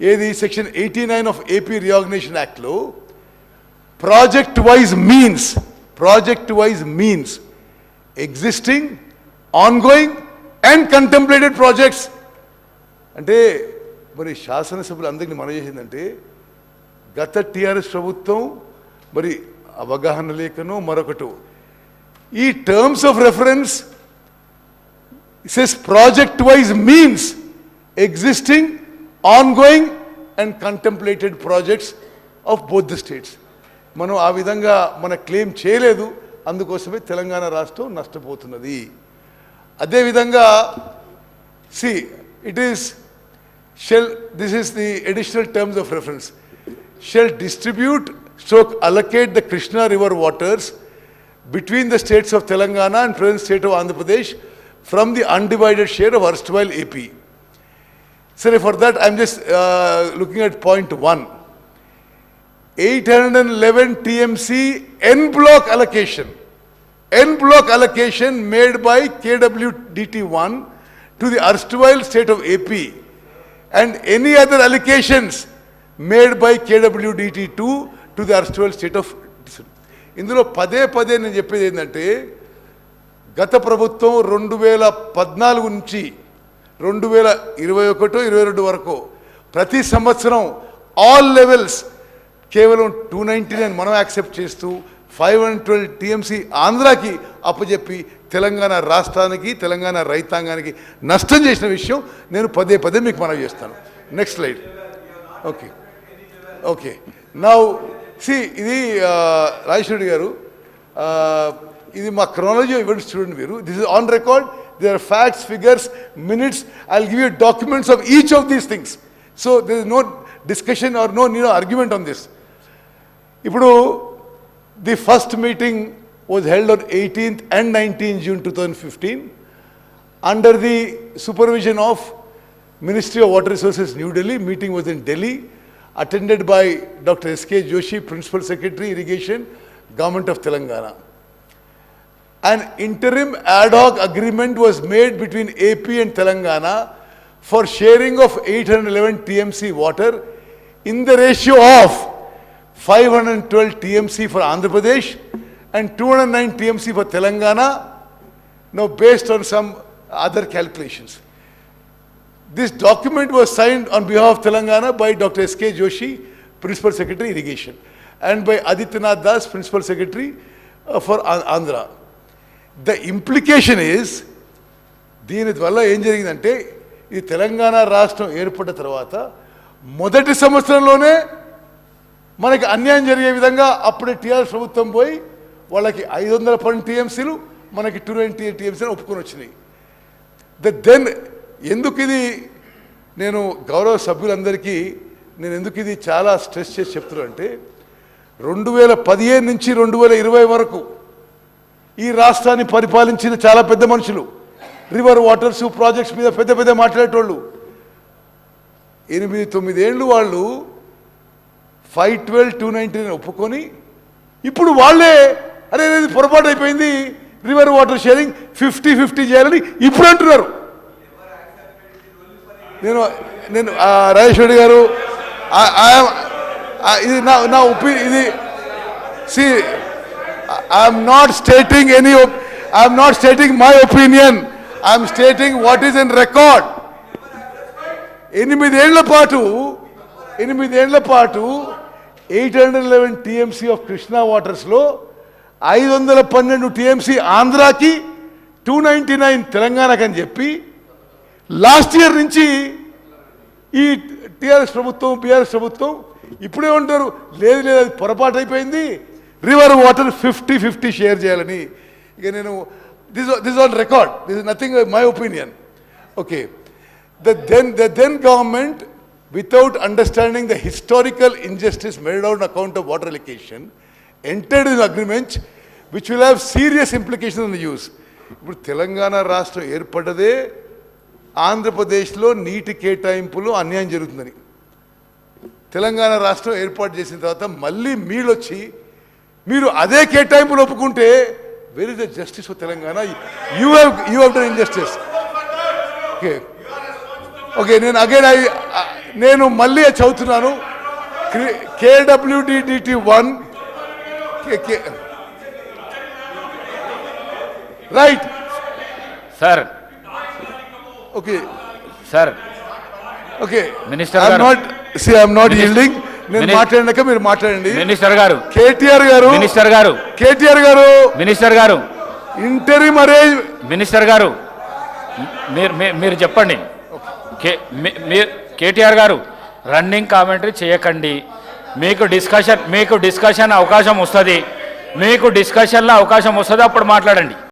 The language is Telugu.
ఏది? Section eighty nine of AP reorganisation యాక్ట్లో project wise means project wise means existing ongoing and contemplated projects అంటే మరి శాసనసభ్యులు అందరికీ మనం చేసిందంటే గత టీఆర్ఎస్ ప్రభుత్వం మరి అవగాహన లేఖను మరొకటి. ఈ terms of reference says project wise means existing ongoing and contemplated projects of both the states మనం ఆ విధంగా మన క్లెయిమ్ చేయలేదు. అందుకోసమే తెలంగాణ రాష్ట్రం నష్టపోతున్నది. అదేవిధంగా see it is shall this is the additional terms of reference shall distribute stroke allocate the Krishna river waters between the states of Telangana and present state of Andhra Pradesh from the undivided share of erstwhile AP. సరే for that I'm just looking at point one eight hundred and eleven TMC en bloc allocation en bloc allocation made by KWDT one to the erstwhile state of AP and any other allocations made by KWDT two to the erstwhile state of ఇందులో పదే పదే నేను చెప్పేది ఏంటంటే గత ప్రభుత్వం రెండు వేల పద్నాలుగు నుంచి రెండు వేల ఇరవై ఒకటో ఇరవై రెండు వరకు ప్రతి సంవత్సరం ఆల్ లెవెల్స్ కేవలం టూ నైంటీ నైన్ మనం యాక్సెప్ట్ చేస్తూ ఫైవ్ అండ్ ట్వెల్వ్ టీఎంసీ ఆంధ్రాకి అప్పచెప్పి తెలంగాణ రాష్ట్రానికి తెలంగాణ రైతాంగానికి నష్టం చేసిన విషయం నేను పదే పదే మీకు మనవి చేస్తాను. Next slide okay okay now see ఇది రాజేశ్వరుడు గారు ఇది మా క్రోనాలజీ ఇవ్వండి చూడండి మీరు. This is on record There are facts, figures, minutes. I'll give you documents of each of these things. So there is no discussion or no you know, argument on this. Ipudu, the first meeting was held on 18th and 19th June 2015 under the supervision of Ministry of Water Resources, New Delhi. Meeting was in Delhi, attended by Dr. S.K. Joshi, Principal Secretary, Irrigation, Government of Telangana. An interim ad hoc agreement was made between AP and Telangana for sharing of 811 TMC water in the ratio of 512 TMC for Andhra Pradesh and 209 TMC for Telangana now based on some other calculations. This document was signed on behalf of Telangana by Dr. S.K. Joshi, Principal Secretary Irrigation, and by Adityanath Das, Principal Secretary uh, for An- Andhra. The implication is దీని వల్ల ఏం జరిగిందంటే ఈ తెలంగాణ రాష్ట్రం ఏర్పడిన తర్వాత మొదటి సంవత్సరంలోనే మనకి అన్యాయం జరిగే విధంగా అప్పుడే టీఆర్ఎస్ ప్రభుత్వం పోయి వాళ్ళకి ఐదు వందల పన్నెండు టీఎంసీలు మనకి టూ నైన్టీ ఎయిట్ టీఎంసీలు ఒప్పుకొని వచ్చినాయి. ద దెన్ ఎందుకు ఇది నేను గౌరవ సభ్యులందరికీ నేను ఎందుకు ఇది చాలా స్ట్రెస్ చేసి చెప్తున్నా అంటే రెండు వేల పదిహేను నుంచి రెండు వేల ఇరవై వరకు ఈ రాష్ట్రాన్ని పరిపాలించిన చాలా పెద్ద మనుషులు. రివర్ వాటర్స్ ప్రాజెక్ట్స్ మీద పెద్ద పెద్ద మాట్లాడేటోళ్ళు. ఎనిమిది తొమ్మిదేళ్ళు వాళ్ళు ఫైవ్ ట్వెల్వ్ టూ నైన్టీన్ ఒప్పుకొని ఇప్పుడు వాళ్ళే అరే ఇది పొరపాటు అయిపోయింది. River water sharing fifty fifty చేయాలని ఇప్పుడు అంటున్నారు. నేను నేను ఆ, రెడ్డి గారు ఇది నా నా ఒపీ ఇది see I'm not stating any I'm not stating my opinion I'm stating what is in record ఎనిమిదేళ్ళ పాటు ఎనిమిదేళ్ళ పాటు eight hundred eleven TMC of Krishna వాటర్స్లో ఐదు వందల పన్నెండు టీఎంసీ ఆంధ్రాకి టూ నైంటీ నైన్ తెలంగాణకి అని చెప్పి లాస్ట్ ఇయర్ నుంచి ఈ టీఆర్ఎస్ ప్రభుత్వం బీఆర్ఎస్ ప్రభుత్వం ఇప్పుడే ఉంటారు లేదు లేదు అది పొరపాటు అయిపోయింది. River water fifty fifty share చేయాలని. ఇక నేను this this on record this nothing my opinion okay the then the then government without understanding the historical injustice made out account of water allocation entered in agreements which will have serious implication in use ఇప్పుడు తెలంగాణ రాష్ట్రం ఏర్పడ్డదే ఆంధ్రప్రదేశ్లో నీటి కేటాయింపులు అన్యాయం జరుగుతుందని. తెలంగాణ రాష్ట్రం ఏర్పాటు చేసిన తర్వాత మళ్ళీ మీళ్ళొచ్చి మీరు అదే కేటాయింపులు ఒప్పుకుంటే where is the justice for Telangana? You have you have done injustice okay okay నేను అగైన్ ఐ నేను మళ్ళీ చదువుతున్నాను. KWDT one right sir okay sir okay minister I'm. Not see I'm not yielding నేను మాట్లాడినాక మీరు మాట్లాడండి. మినిస్టర్ గారు. కేటీఆర్ గారు. మినిస్టర్ గారు. కేటీఆర్ గారు. మినిస్టర్ గారు. ఇంటరీ అరేంజ్ మినిస్టర్ గారు. మీరు మీరు చెప్పండి. మీరు కేటీఆర్ గారు రన్నింగ్ కామెంటరీ చేయకండి. మీకు డిస్కషన్ మీకు డిస్కషన్ అవకాశం వస్తుంది. మీకు డిస్కషన్లో అవకాశం వస్తుంది అప్పుడు మాట్లాడండి.